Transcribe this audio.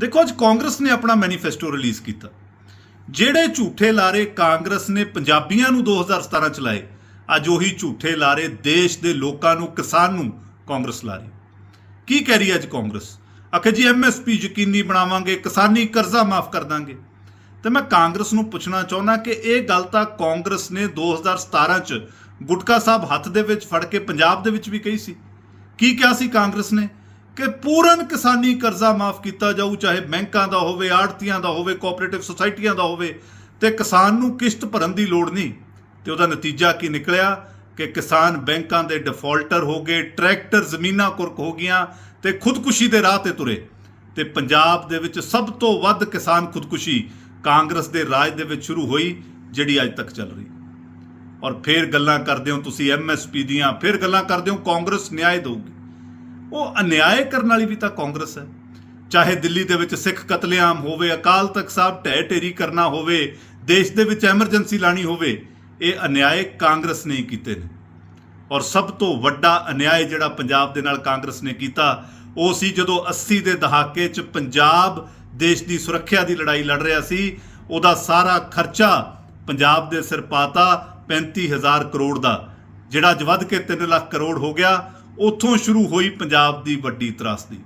ਦੇਖੋ, ਅੱਜ ਕਾਂਗਰਸ ਨੇ ਆਪਣਾ ਮੈਨੀਫੈਸਟੋ ਰਿਲੀਜ਼ ਕੀਤਾ। ਜਿਹੜੇ ਝੂਠੇ ਲਾਰੇ ਕਾਂਗਰਸ ਨੇ ਪੰਜਾਬੀਆਂ ਨੂੰ 2017 ਚ ਲਾਏ, ਅੱਜ ਉਹੀ ਝੂਠੇ ਲਾਰੇ ਦੇਸ਼ ਦੇ ਲੋਕਾਂ ਨੂੰ, ਕਿਸਾਨ ਨੂੰ ਕਾਂਗਰਸ ਲਾ ਰਹੀ। ਕੀ ਕਹਿ ਰਹੀ ਹੈ ਅੱਜ ਕਾਂਗਰਸ? ਆਖੇ ਜੀ ਐਮਐਸਪੀ ਯਕੀਨੀ ਬਣਾਵਾਂਗੇ, ਕਿਸਾਨੀ ਕਰਜ਼ਾ ਮਾਫ ਕਰ ਦਾਂਗੇ। ਤੇ ਮੈਂ ਕਾਂਗਰਸ ਨੂੰ ਪੁੱਛਣਾ ਚਾਹੁੰਦਾ ਕਿ ਇਹ ਗੱਲ ਤਾਂ ਕਾਂਗਰਸ ਨੇ 2017 ਚ ਗੁਟਕਾ ਸਾਹਿਬ ਹੱਥ ਦੇ ਵਿੱਚ ਫੜ ਕੇ ਪੰਜਾਬ ਦੇ ਵਿੱਚ ਵੀ ਕਹੀ ਸੀ। ਕੀ ਕਿਹਾ ਸੀ ਕਾਂਗਰਸ ਨੇ? ਕਿ ਪੂਰਨ ਕਿਸਾਨੀ ਕਰਜ਼ਾ ਮਾਫ ਕੀਤਾ ਜਾਊ, ਚਾਹੇ ਬੈਂਕਾਂ ਦਾ ਹੋਵੇ, ਆੜਤੀਆਂ ਦਾ ਹੋਵੇ ਕੋਆਪਰੇਟਿਵ ਸੁਸਾਇਟੀਆਂ ਦਾ ਹੋਵੇ, ਤੇ ਕਿਸਾਨ ਨੂੰ ਕਿਸ਼ਤ ਭਰਨ ਦੀ ਲੋੜ ਨਹੀਂ। ਤੇ ਉਹਦਾ ਨਤੀਜਾ ਕੀ ਨਿਕਲਿਆ? ਕਿ ਕਿਸਾਨ ਬੈਂਕਾਂ ਦੇ ਡਿਫਾਲਟਰ ਹੋ ਗਏ ਟਰੈਕਟਰ ਜ਼ਮੀਨਾਂ ਕੁਰਕ ਹੋ ਗਈਆਂ, ਤੇ ਖੁਦਕੁਸ਼ੀ ਦੇ ਰਾਹ ਤੇ ਤੁਰੇ। ਤੇ ਪੰਜਾਬ ਦੇ ਵਿੱਚ ਸਭ ਤੋਂ ਵੱਧ ਕਿਸਾਨ ਖੁਦਕੁਸ਼ੀ ਕਾਂਗਰਸ ਦੇ ਰਾਜ ਦੇ ਵਿੱਚ ਸ਼ੁਰੂ ਹੋਈ, ਜਿਹੜੀ ਅੱਜ ਤੱਕ ਚੱਲ ਰਹੀ। ਔਰ ਫਿਰ ਗੱਲਾਂ ਕਰਦੇ ਹੋ ਤੁਸੀਂ ਐਮਐਸਪੀ ਦੀਆਂ, ਫਿਰ ਗੱਲਾਂ ਕਰਦੇ ਹੋ, ਕਾਂਗਰਸ ਨਿਆਂ ਦੇਊਗੀ। ਉਹ ਅਨਿਆਏ ਕਰਨ ਵਾਲੀ ਵੀ ਤਾਂ ਕਾਂਗਰਸ ਹੈ। ਚਾਹੇ ਦਿੱਲੀ ਦੇ ਵਿੱਚ ਸਿੱਖ ਕਤਲੇਆਮ ਹੋਵੇ, ਅਕਾਲ ਤਖਤ ਸਾਹਿਬ ਢਹਿ ਢੇਰੀ ਕਰਨਾ ਹੋਵੇ, ਦੇਸ਼ ਦੇ ਵਿੱਚ ਐਮਰਜੈਂਸੀ ਲਾਣੀ ਹੋਵੇ, ਇਹ ਅਨਿਆਏ ਕਾਂਗਰਸ ਨੇ ਹੀ ਕੀਤੇ ਨੇ। ਔਰ ਸਭ ਤੋਂ ਵੱਡਾ ਅਨਿਆਏ ਜਿਹੜਾ ਪੰਜਾਬ ਦੇ ਨਾਲ ਕਾਂਗਰਸ ਨੇ ਕੀਤਾ, ਉਹ ਸੀ ਜਦੋਂ 80 ਦੇ ਦਹਾਕੇ 'ਚ ਪੰਜਾਬ ਦੇਸ਼ ਦੀ ਸੁਰੱਖਿਆ ਦੀ ਲੜਾਈ ਲੜ ਰਿਹਾ ਸੀ, ਉਹਦਾ ਸਾਰਾ ਖਰਚਾ ਪੰਜਾਬ ਦੇ ਸਿਰ ਪਾਤਾ 35000 ਕਰੋੜ ਦਾ, ਜਿਹੜਾ ਅੱਜ ਵੱਧ ਕੇ 3 ਲੱਖ ਕਰੋੜ ਹੋ ਗਿਆ ਉੱਥੋਂ ਸ਼ੁਰੂ ਹੋਈ ਪੰਜਾਬ ਦੀ ਵੱਡੀ ਤਰਾਸਦੀ।